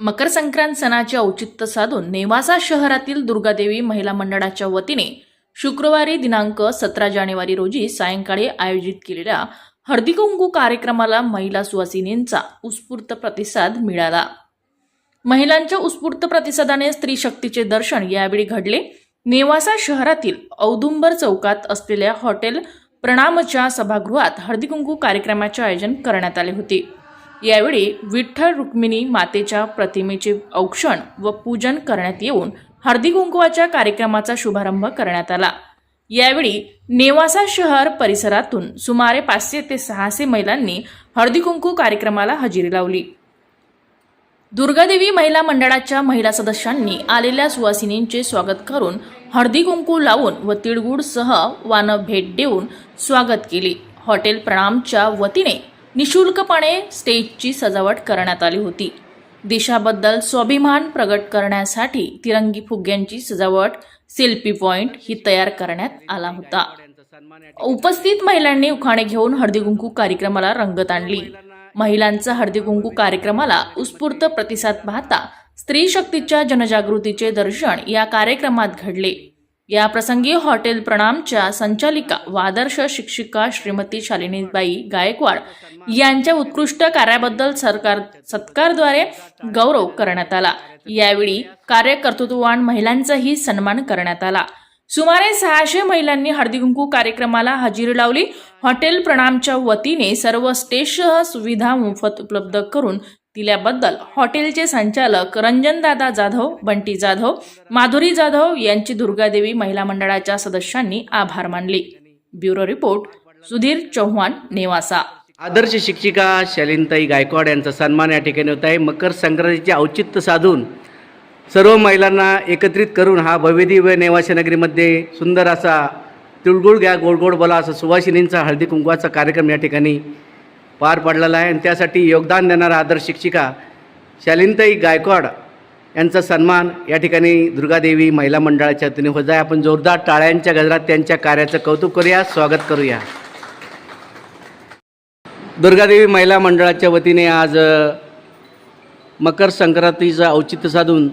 मकर संक्रांत सणाचे औचित्य साधून नेवासा शहरातील दुर्गादेवी महिला मंडळाच्या वतीने शुक्रवारी दिनांक सतरा जानेवारी रोजी सायंकाळी आयोजित केलेल्या हळदीकुंकू कार्यक्रमाला महिला सुवासिनींचा उत्स्फूर्त प्रतिसाद मिळाला. महिलांच्या उत्स्फूर्त प्रतिसादाने स्त्री शक्तीचे दर्शन यावेळी घडले. नेवासा शहरातील औदुंबर चौकात असलेल्या हॉटेल प्रणामच्या सभागृहात हळदीकुंकू कार्यक्रमाचे आयोजन करण्यात आले होते. यावेळी विठ्ठल रुक्मिणी मातेच्या प्रतिमेचे औक्षण व पूजन करण्यात येऊन हळदीकुंकुवाच्या कार्यक्रमाचा शुभारंभ करण्यात आला. यावेळी नेवासा शहर परिसरातून सुमारे पाचशे ते सहाशे महिलांनी हळदी कुंकू कार्यक्रमाला हजेरी लावली. दुर्गादेवी महिला मंडळाच्या महिला सदस्यांनी आलेल्या सुवासिनींचे स्वागत करून हळदी कुंकू लावून व तिळगुळसह वानं भेट देऊन स्वागत केले. हॉटेल प्रणामच्या वतीने निशुल्कपणे स्टेजची सजावट करण्यात आली होती. देशाबद्दल स्वाभिमान प्रगट करण्यासाठी तिरंगी फुग्यांची सजावट सेल्फी पॉइंट ही तयार करण्यात आला होता. उपस्थित महिलांनी उखाणे घेऊन हळदी कुंकू कार्यक्रमाला रंगत आणली. महिलांचा हळदी कुंकू कार्यक्रमाला उत्स्फूर्त प्रतिसाद पाहता स्त्री शक्तीच्या जनजागृतीचे दर्शन या कार्यक्रमात घडले. या प्रसंगी हॉटेल प्रणामच्या संचालिका वादर्श शिक्षिका श्रीमती शालिनीबाई गायकवाड यांच्या उत्कृष्ट कार्याबद्दल सरकार सत्कारद्वारे गौरव करण्यात आला. यावेळी कार्यकर्तृत्ववान महिलांचाही सन्मान करण्यात आला. सुमारे सहाशे महिलांनी हळदीकुंकू कार्यक्रमाला हजेरी लावली. हॉटेल प्रणामच्या वतीने सर्व स्टेजसह सुविधा मोफत उपलब्ध करून दिल्याबद्दल हॉटेलचे संचालक रंजनदादा जाधव बंटी जाधव माधुरी जाधव यांची दुर्गादेवी महिला मंडळाच्या सदस्यांनी आभार मानले. Bureau report Sudhir Chavan Nevasa. आदर्श शिक्षिका शालिनताई गायकवाड यांचा सन्मान या ठिकाणी होत आहे. मकर संक्रांतीचे औचित्य साधून सर्व महिलांना एकत्रित करून हा भव्यदिव्य नेवासी नगरीमध्ये सुंदर असा तिळगुळ घ्या गोड गोड बोला असा सुवासिनींचा हळदी कुंकवाचा कार्यक्रम या ठिकाणी पार पडलेला आहे. आणि त्यासाठी योगदान देणारा आदर्श शिक्षिका शालिनताई गायकवाड यांचा सन्मान या ठिकाणी दुर्गादेवी महिला मंडळाच्या वतीने होत आहे. आपण जोरदार टाळ्यांच्या गजरात त्यांच्या कार्याचं कौतुक करूया स्वागत करूया. दुर्गादेवी महिला मंडळाच्या वतीने आज मकर संक्रांतीचं औचित्य साधून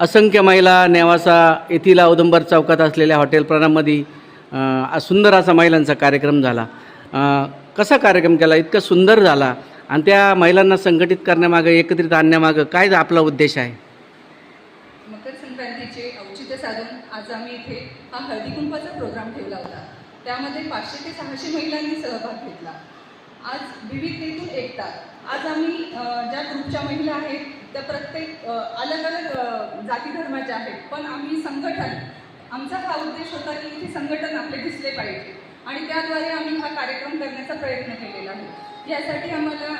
असंख्य महिला नेवासा येथील औदंबर चौकात असलेल्या हॉटेल प्रणामध्ये सुंदर असा महिलांचा कार्यक्रम झाला. कसा कार्यक्रम केला? इतका सुंदर झाला. आणि त्या महिलांना संघटित करण्यामागं एकत्रित आणण्यामागं काय आपला उद्देश आहे? मकर संक्रांतीचे औचित्य साधून आज आम्ही इथे हा हळदी कुंकवाचा प्रोग्राम ठेवला होता. त्यामध्ये पाचशे ते सहाशे महिलांनी सहभाग घेतला. आज विविधतेतून एकता. आज आम्ही ज्या ग्रुपच्या महिला आहेत त्या प्रत्येक अलग अलग जाती धर्माच्या आहेत. पण आम्ही संघटन आमचा हा उद्देश होता की इथे संघटन आपले दिसले पाहिजे. आणि त्याद्वारे आम्ही हा कार्यक्रम करण्याचा प्रयत्न केलेला आहे. यासाठी आम्हाला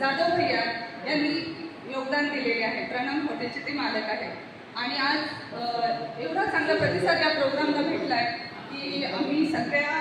जाधव भैया यांनी योगदान दिलेले आहे. प्रणाम हॉटेलचे ते मालक आहे आणि आज एवढा चांगला प्रतिसाद या प्रोग्रामला भेटला आहे की आम्ही सगळ्या